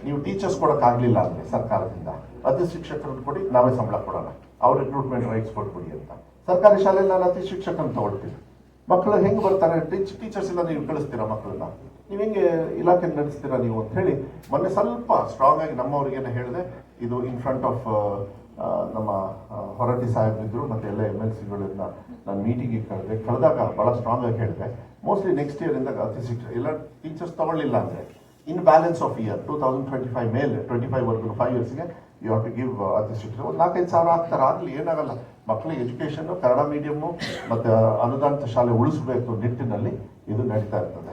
ನೀವು ಟೀಚರ್ಸ್ ಕೊಡೋಕ್ಕಾಗಲಿಲ್ಲ ಅಂದರೆ, ಸರ್ಕಾರದಿಂದ ಅತಿಥಿ ಶಿಕ್ಷಕರನ್ನು ಕೊಡಿ, ನಾವೇ ಸಂಬಳ ಕೊಡೋಣ. ಅವ್ರ ರಿಕ್ರೂಟ್ಮೆಂಟ್ ರೈಟ್ಸ್ ಕೊಟ್ಬಿಡಿ ಅಂತ. ಸರ್ಕಾರಿ ಶಾಲೆಯಲ್ಲಿ ನಾನು ಅತಿಥಿ ಶಿಕ್ಷಕರನ್ನು ತಗೊಳ್ತೀನಿ. ಮಕ್ಕಳು ಹೆಂಗೆ ಬರ್ತಾರೆ? ಟೀಚ್ ಟೀಚರ್ಸ್ ಎಲ್ಲ ನೀವು ಕಳಿಸ್ತೀರಾ ಮಕ್ಕಳನ್ನ? ನೀವು ಹೆಂಗೆ ಇಲಾಖೆ ನಡೆಸ್ತೀರಾ ನೀವು ಅಂತ ಹೇಳಿ ಮೊನ್ನೆ ಸ್ವಲ್ಪ ಸ್ಟ್ರಾಂಗ್ ಆಗಿ ನಮ್ಮವ್ರಿಗೇನೆ ಹೇಳಿದೆ, ಇದು ಇನ್ ಫ್ರಂಟ್ ಆಫ್ ನಮ್ಮ ಹೊರಟಿ ಸಾಹೇಬ್ ಸಾಹೇಬ್ರಿದ್ರು ಮತ್ತೆ ಎಲ್ಲ ಎಂ ಎಲ್ ಸಿಗಳನ್ನ ನಾನು ಮೀಟಿಂಗಿಗೆ ಕರೆದೆ. ಕಳೆದಾಗ ಭಾಳ ಸ್ಟ್ರಾಂಗ್ ಆಗಿ ಹೇಳಿದೆ. ಮೋಸ್ಟ್ಲಿ ನೆಕ್ಸ್ಟ್ ಇಯರ್ ಇಂದ ಅತಿ ಸಿಕ್ಸ್ ಎಲ್ಲ ಟೀಚರ್ಸ್ ತಗೊಳ್ಳಿಲ್ಲ ಅಂದ್ರೆ in balance of year two thousand twenty five ಮೇಲೆ ಟ್ವೆಂಟಿ ಫೈವ್ ವರ್ಗು ಫೈವ್ ಇಯರ್ಸ್ಗೆ ಯು ಹ್ಯಾವ್ ಟು ಗಿವ್ ಅತಿ ಶಿಕ್ಷಣ ಒಂದು ನಾಲ್ಕೈದು ಸಾವಿರ ಆಗ್ತಾರೆ? ಆಗಲಿ, ಏನಾಗಲ್ಲ. ಮಕ್ಕಳಿಗೆ ಎಜುಕೇಷನ್ ಕನ್ನಡ ಮೀಡಿಯಮ್ಮು ಮತ್ತು ಅನುದಾನಿತ ಶಾಲೆ ಉಳಿಸಬೇಕು ನಿಟ್ಟಿನಲ್ಲಿ ಇದು ನಡೀತಾ ಇರ್ತದೆ.